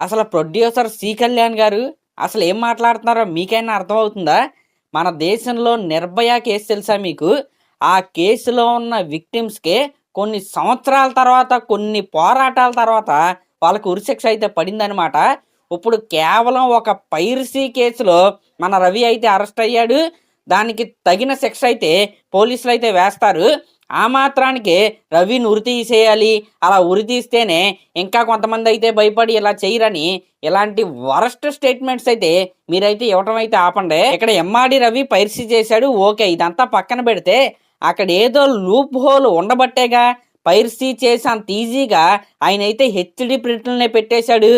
అసలు producer C Kalyan గారు అసలు ఏం మాట్లాడుతున్నారో మీకైనా అర్థమవుతుందా? మన దేశంలో నిర్భయ కేసు తెలుసా మీకు? ఆ కేసులో ఉన్న విక్టిమ్స్కే కొన్ని సంవత్సరాల తర్వాత కొన్ని పోరాటాల తర్వాత వాళ్ళకు ఉరిశిక్ష అయితే పడిందనమాట ఇప్పుడు కేవలం ఒక పైరసీ కేసులో మన రవి అయితే అరెస్ట్ అయ్యాడు. దానికి తగిన శిక్ష అయితే పోలీసులు అయితే వేస్తారు. ఆ మాత్రానికి రవిని ఉరి తీసేయాలి. అలా ఉరి తీస్తేనే ఇంకా కొంతమంది అయితే భయపడి ఇలా చేయరని ఇలాంటి వరస్ట్ స్టేట్మెంట్స్ అయితే మీరైతే ఇవ్వటం అయితే ఆపండి. ఇక్కడ ఎమ్మాడి రవి పైరసీ చేశాడు. ఓకే ఇదంతా పక్కన పెడితే అక్కడ ఏదో లూప్ హోల్ ఉండబట్టేగా పైరసీ చేసి అంత ఈజీగా ఆయన అయితే హెచ్డి ప్రింట్లనే పెట్టేశాడు.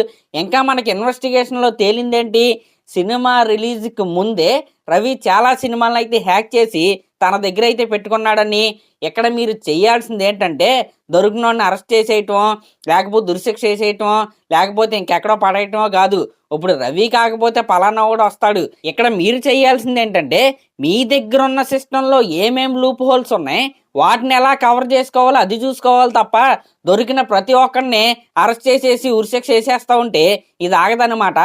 ఇంకా మనకి ఇన్వెస్టిగేషన్లో తేలిందేంటి? సినిమా రిలీజ్కి ముందే రవి చాలా సినిమాలను అయితే హ్యాక్ చేసి తన దగ్గర అయితే పెట్టుకున్నాడని ఇక్కడ మీరు చేయాల్సింది ఏంటంటే దొరికినోడిని అరెస్ట్ చేసేయటం లేకపోతే దుర్శిక్ష చేసేయటం లేకపోతే ఇంకెక్కడో పడేయటమో కాదు. ఇప్పుడు రవి కాకపోతే పలానా కూడా వస్తాడు. ఇక్కడ మీరు చేయాల్సింది ఏంటంటే మీ దగ్గర ఉన్న సిస్టంలో ఏమేం లూప్ హోల్స్ ఉన్నాయి వాటిని ఎలా కవర్ చేసుకోవాలో అది చూసుకోవాలి తప్ప దొరికిన ప్రతి ఒక్కరిని అరెస్ట్ చేసేసి ఉరిశిక్ష చేసేస్తూ ఉంటే ఇది ఆగదనమాట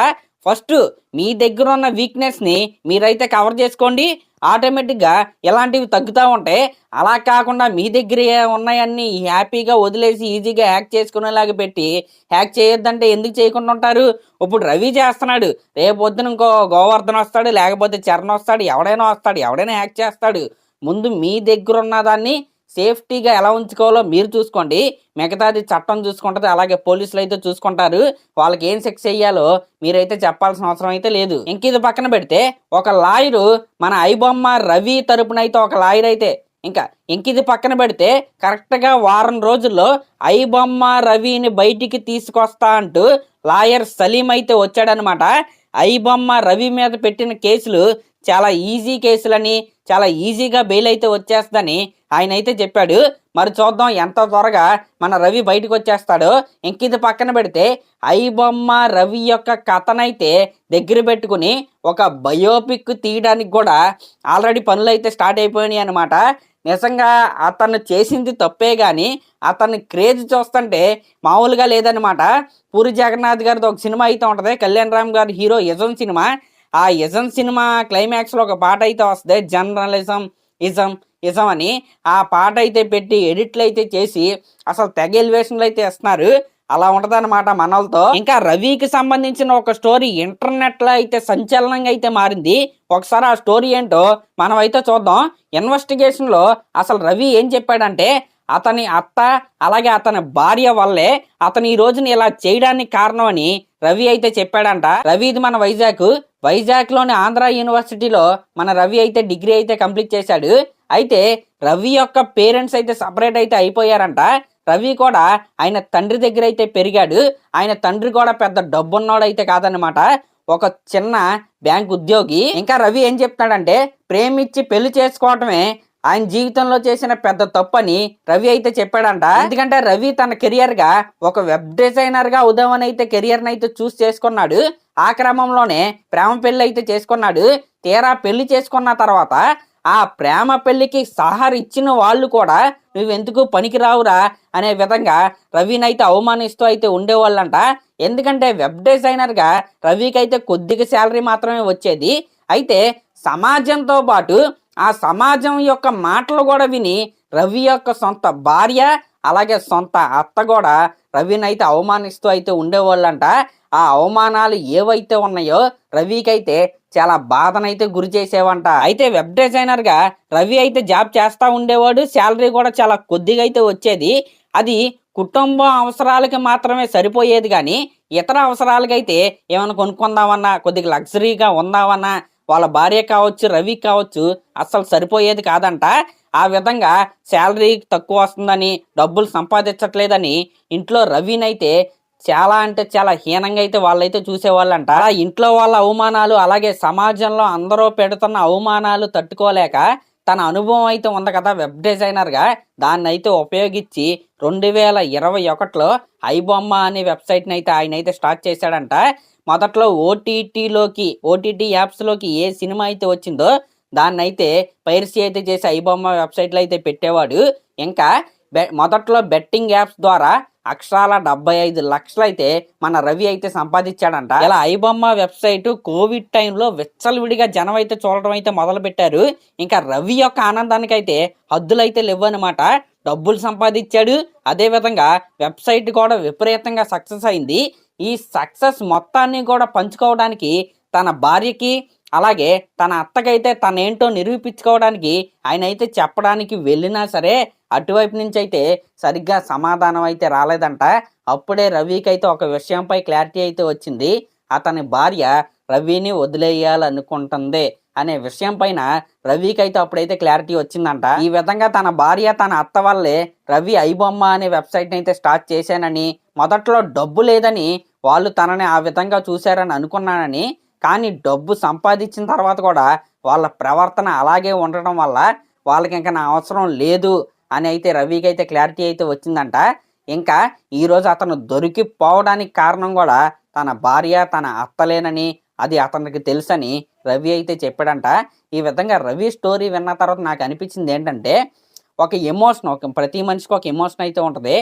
ఫస్ట్ మీ దగ్గర ఉన్న వీక్నెస్ని మీరైతే కవర్ చేసుకోండి. ఆటోమేటిక్గా ఇలాంటివి తగ్గుతూ ఉంటాయి అలా కాకుండా మీ దగ్గర ఉన్నాయన్నీ హ్యాపీగా వదిలేసి ఈజీగా హ్యాక్ చేసుకునేలాగా పెట్టి హ్యాక్ చేయొద్దంటే ఎందుకు చేయకుండా ఉంటారు? ఇప్పుడు రవి చేస్తున్నాడు. రేపు పొద్దున ఇంకో గోవర్ధన్ వస్తాడు లేకపోతే చరణ్ వస్తాడు ఎవడైనా వస్తాడు ఎవడైనా హ్యాక్ చేస్తాడు. ముందు మీ దగ్గర ఉన్నదాన్ని సేఫ్టీగా ఎలా ఉంచుకోవాలో మీరు చూసుకోండి. మిగతాది చట్టం చూసుకుంటుంది అలాగే పోలీసులు అయితే చూసుకుంటారు. వాళ్ళకి ఏం శిక్ష చేయాలో మీరైతే చెప్పాల్సిన అవసరం అయితే లేదు. ఇంక ఇది పక్కన పెడితే ఒక లాయరు మన ఐబొమ్మ రవి తరపున అయితే ఒక లాయర్ అయితే ఇంకా ఇంక ఇది పక్కన పెడితే కరెక్ట్గా వారం రోజుల్లో ఐబొమ్మ రవిని బయటికి తీసుకొస్తా అంటూ లాయర్ సలీం అయితే వచ్చాడనమాట. ఐబొమ్మ రవి మీద పెట్టిన కేసులు చాలా ఈజీ కేసులని చాలా ఈజీగా బెయిల్ అయితే వచ్చేస్తుందని ఆయన అయితే చెప్పాడు మరి చూద్దాం ఎంత త్వరగా మన రవి బయటకు వచ్చేస్తాడో ఇంక పక్కన పెడితే ఐబొమ్మ రవి యొక్క కథనైతే దగ్గర పెట్టుకుని ఒక బయోపిక్ తీయడానికి కూడా ఆల్రెడీ పనులు అయితే స్టార్ట్ అయిపోయినాయి అనమాట నిజంగా అతను చేసింది తప్పే కానీ అతని క్రేజ్ చూస్తుంటే మామూలుగా లేదనమాట పూరి జగన్నాథ్ గారిది ఒక సినిమా అయితే ఉంటుంది కళ్యాణ్ రామ్ గారి హీరో యజన్ సినిమా. ఆ యజన్ సినిమా క్లైమాక్స్లో ఒక పాట అయితే వస్తుంది జర్నలిజం ఇజం ఇజం అని ఆ పాట అయితే పెట్టి ఎడిట్లు అయితే చేసి అసలు తెగ ఎలివేషన్లు అయితే ఇస్తున్నారు అలా ఉంటదన్నమాట మనలతో. ఇంకా రవికి సంబంధించిన ఒక స్టోరీ ఇంటర్నెట్లో అయితే సంచలనంగా అయితే మారింది. ఒకసారి ఆ స్టోరీ ఏంటో మనం అయితే చూద్దాం. ఇన్వెస్టిగేషన్లో అసలు రవి ఏం చెప్పాడంటే అతని అత్త అలాగే అతని భార్య వల్లే అతను ఈ రోజున ఇలా చేయడానికి కారణం అని రవి అయితే చెప్పాడంట. రవి ఇది మన వైజాగ్. వైజాగ్లోని ఆంధ్ర యూనివర్సిటీలో మన రవి అయితే డిగ్రీ అయితే కంప్లీట్ చేశాడు. అయితే రవి యొక్క పేరెంట్స్ అయితే సపరేట్ అయితే అయిపోయారంట. రవి కూడా ఆయన తండ్రి దగ్గర అయితే పెరిగాడు. ఆయన తండ్రి కూడా పెద్ద డబ్బున్నోడు అయితే కాదనమాట ఒక చిన్న బ్యాంక్ ఉద్యోగి. ఇంకా రవి ఏం చెప్తాడంటే ప్రేమిచ్చి పెళ్ళి చేసుకోవటమే ఆయన జీవితంలో చేసిన పెద్ద తప్పని రవి అయితే చెప్పాడంట. ఎందుకంటే రవి తన కెరియర్గా ఒక వెబ్ డిజైనర్గా ఉదయం అయితే కెరియర్ అయితే చూస్ చేసుకున్నాడు. ఆ క్రమంలోనే ప్రేమ పెళ్ళి అయితే చేసుకున్నాడు. తీరా పెళ్ళి చేసుకున్న తర్వాత ఆ ప్రేమ పెళ్ళికి సహారు ఇచ్చిన వాళ్ళు కూడా నువ్వెందుకు పనికిరావురా అనే విధంగా రవిని అయితే అవమానిస్తూ అయితే ఉండేవాళ్ళంట. ఎందుకంటే వెబ్ డిజైనర్గా రవికి అయితే కొద్దిగా శాలరీ మాత్రమే వచ్చేది. అయితే సమాజంతో పాటు ఆ సమాజం యొక్క మాటలు కూడా విని రవి యొక్క సొంత భార్య అలాగే సొంత అత్త కూడా రవిని అయితే అవమానిస్తూ అయితే ఉండేవాళ్ళంట. ఆ అవమానాలు ఏవైతే ఉన్నాయో రవికి అయితే చాలా బాధనైతే గురి చేసేవంట. అయితే వెబ్ డిజైనర్గా రవి అయితే జాబ్ చేస్తా ఉండేవాడు. శాలరీ కూడా చాలా కొద్దిగా అయితే వచ్చేది. అది కుటుంబం అవసరాలకి మాత్రమే సరిపోయేది కానీ ఇతర అవసరాలకైతే ఏమైనా కొనుక్కుందామన్నా కొద్దిగా లగ్జరీగా ఉందామన్నా వాళ్ళ భార్య కావచ్చు రవి కావచ్చు అస్సలు సరిపోయేది కాదంట. ఆ విధంగా శాలరీ తక్కువ వస్తుందని డబ్బులు సంపాదించట్లేదని ఇంట్లో రవినైతే చాలా అంటే చాలా హీనంగా అయితే వాళ్ళైతే చూసేవాళ్ళంట. ఇంట్లో వాళ్ళ అవమానాలు అలాగే సమాజంలో అందరూ పెడుతున్న అవమానాలు తట్టుకోలేక తన అనుభవం అయితే ఉంది కదా వెబ్ డిజైనర్గా. దాన్ని అయితే ఉపయోగించి రెండు వేల ఇరవై ఒకటిలో ఐబొమ్మ అనే వెబ్సైట్ని అయితే ఆయన అయితే స్టార్ట్ చేశాడంట. మొదట్లో ఓటీటీలోకి ఓటీటీ యాప్స్లోకి ఏ సినిమా అయితే వచ్చిందో దాన్ని అయితే పైరసీ అయితే చేసి ఐబొమ్మ వెబ్సైట్లో అయితే పెట్టేవాడు. ఇంకా బె మొదట్లో బెట్టింగ్ యాప్స్ ద్వారా అక్షరాల డెబ్బై ఐదు లక్షలు అయితే మన రవి అయితే సంపాదించాడంట. ఇలా ఐబొమ్మ వెబ్సైట్ కోవిడ్ టైంలో విచ్చలవిడిగా జనం అయితే చూడటం అయితే మొదలు పెట్టారు ఇంకా రవి యొక్క ఆనందానికి అయితే హద్దులైతే లేవన్నమాట. డబ్బులు సంపాదించాడు. అదేవిధంగా వెబ్సైట్ కూడా విపరీతంగా సక్సెస్ అయింది. ఈ సక్సెస్ మొత్తాన్ని కూడా పంచుకోవడానికి తన భార్యకి అలాగే తన అత్తకైతే తనేంటో నిరూపించుకోవడానికి ఆయన అయితే చెప్పడానికి వెళ్ళినా సరే అటువైపు నుంచి అయితే సరిగ్గా సమాధానం అయితే రాలేదంట. అప్పుడే రవికి అయితే ఒక విషయంపై క్లారిటీ అయితే వచ్చింది. అతని భార్య రవిని వదిలేయాలనుకుంటుంది అనే విషయం పైన రవికి అయితే అప్పుడైతే క్లారిటీ వచ్చిందంట. ఈ విధంగా తన భార్య తన అత్త వల్లే రవి ఐబొమ్మ అనే వెబ్సైట్ అయితే స్టార్ట్ చేశానని మొదట్లో డబ్బు లేదని వాళ్ళు తనని ఆ విధంగా చూశారని అనుకున్నానని కానీ డబ్బు సంపాదించిన తర్వాత కూడా వాళ్ళ ప్రవర్తన అలాగే ఉండటం వల్ల వాళ్ళకి ఇంకా నా అవసరం లేదు అని అయితే రవికి అయితే క్లారిటీ అయితే వచ్చిందంట. ఇంకా ఈరోజు అతను దొరికిపోవడానికి కారణం కూడా తన భార్య తన అత్తలేనని అది అతనికి తెలుసని రవి అయితే చెప్పాడంట. ఈ విధంగా రవి స్టోరీ విన్న తర్వాత నాకు అనిపించింది ఏంటంటే ఒక ఎమోషన్ ఒక ప్రతి మనిషికి ఒక ఎమోషన్ అయితే ఉంటుంది.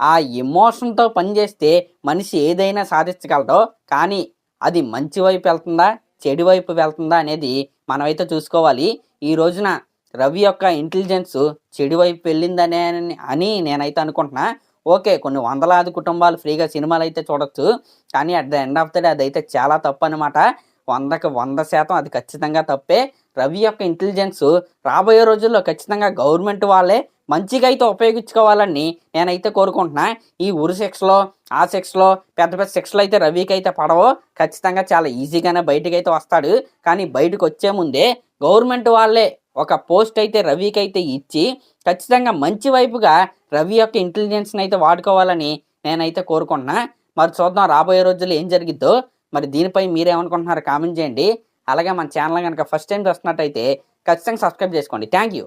ఆ ఎమోషన్తో పనిచేస్తే మనిషి ఏదైనా సాధించగలడు కానీ అది మంచి వైపు వెళ్తుందా చెడు వైపు వెళ్తుందా అనేది మనమైతే చూసుకోవాలి. ఈ రోజున రవి యొక్క ఇంటెలిజెన్స్ చెడు వైపు వెళ్ళిందనే అని నేనైతే అనుకుంటున్నా. ఓకే కొన్ని వందలాది కుటుంబాలు ఫ్రీగా సినిమాలు అయితే చూడొచ్చు కానీ at the end of the day అదైతే చాలా తప్పు అనమాట వందకి వంద శాతం అది ఖచ్చితంగా తప్పే. రవి యొక్క ఇంటెలిజెన్స్ రాబోయే రోజుల్లో ఖచ్చితంగా గవర్నమెంట్ వాళ్ళే మంచిగా అయితే ఉపయోగించుకోవాలని నేనైతే కోరుకుంటున్నా. ఈ ఉరి సెక్స్లో ఆ సెక్స్లో పెద్ద పెద్ద సెక్స్లో అయితే రవికి అయితే పడవో. ఖచ్చితంగా చాలా ఈజీగానే బయటకు అయితే వస్తాడు. కానీ బయటకు వచ్చే ముందే గవర్నమెంట్ వాళ్ళే ఒక పోస్ట్ అయితే రవికి అయితే ఇచ్చి ఖచ్చితంగా మంచి వైపుగా రవి యొక్క ఇంటెలిజెన్స్ని అయితే వాడుకోవాలని నేనైతే కోరుకుంటున్నా. మరి చూద్దాం రాబోయే రోజుల్లో ఏం జరిగిద్దో. మరి దీనిపై మీరేమనుకుంటున్నారో కామెంట్ చేయండి. అలాగే మన ఛానల్ కనుక ఫస్ట్ టైం చూస్తున్నట్టయితే ఖచ్చితంగా సబ్స్క్రైబ్ చేసుకోండి. Thank you.